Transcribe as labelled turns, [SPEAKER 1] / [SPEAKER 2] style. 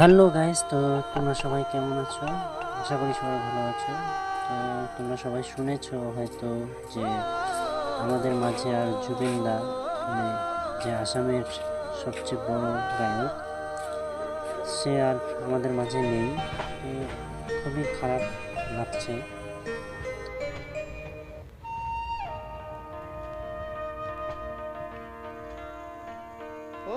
[SPEAKER 1] Hello guys, তো তোমরা সবাই কেমন আছো? আশা করি সবাই ভালো আছো। তো তোমরা সবাই শুনেছো হয়তো যে আমাদের মাঝে আর জুবিন দা মানে যে আসামের সবচেয়ে বড় গায়ক, সে আর আমাদের মাঝে নেই। খুবই খারাপ লাগছে।
[SPEAKER 2] ও